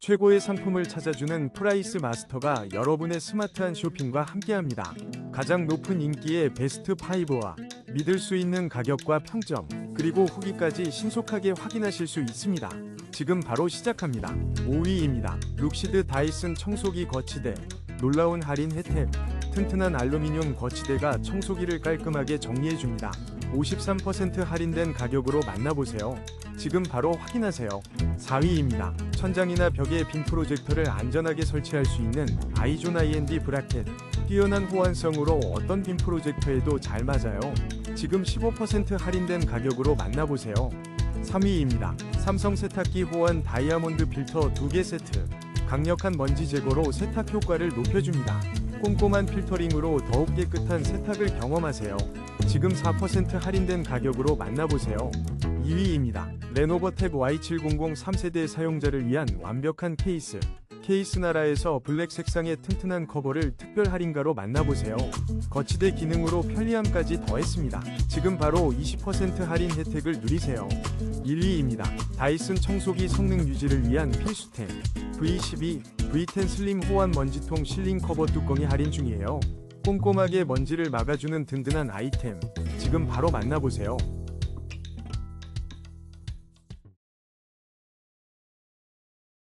최고의 상품을 찾아주는 프라이스 마스터가 여러분의 스마트한 쇼핑과 함께합니다. 가장 높은 인기의 베스트 5와 믿을 수 있는 가격과 평점, 그리고 후기까지 신속하게 확인하실 수 있습니다. 지금 바로 시작합니다. 5위입니다. 룩시드 다이슨 청소기 거치대. 놀라운 할인 혜택. 튼튼한 알루미늄 거치대가 청소기를 깔끔하게 정리해줍니다. 53% 할인된 가격으로 만나보세요. 지금 바로 확인하세요. 4위입니다. 천장이나 벽에 빔 프로젝터를 안전하게 설치할 수 있는 아이존 IND 브라켓. 뛰어난 호환성으로 어떤 빔 프로젝터에도 잘 맞아요. 지금 15% 할인된 가격으로 만나보세요. 3위입니다. 삼성 세탁기 호환 다이아몬드 필터 2개 세트. 강력한 먼지 제거로 세탁 효과를 높여줍니다. 꼼꼼한 필터링으로 더욱 깨끗한 세탁을 경험하세요. 지금 4% 할인된 가격으로 만나보세요. 2위입니다. 레노버 탭 Y700 3세대 사용자를 위한 완벽한 케이스. 케이스 나라에서 블랙 색상의 튼튼한 커버를 특별 할인가로 만나보세요. 거치대 기능으로 편리함까지 더했습니다. 지금 바로 20% 할인 혜택을 누리세요. 1위입니다. 다이슨 청소기 성능 유지를 위한 필수템. V12, V10 슬림 호환 먼지통 실링 커버 뚜껑이 할인 중이에요. 꼼꼼하게 먼지를 막아주는 든든한 아이템. 지금 바로 만나보세요.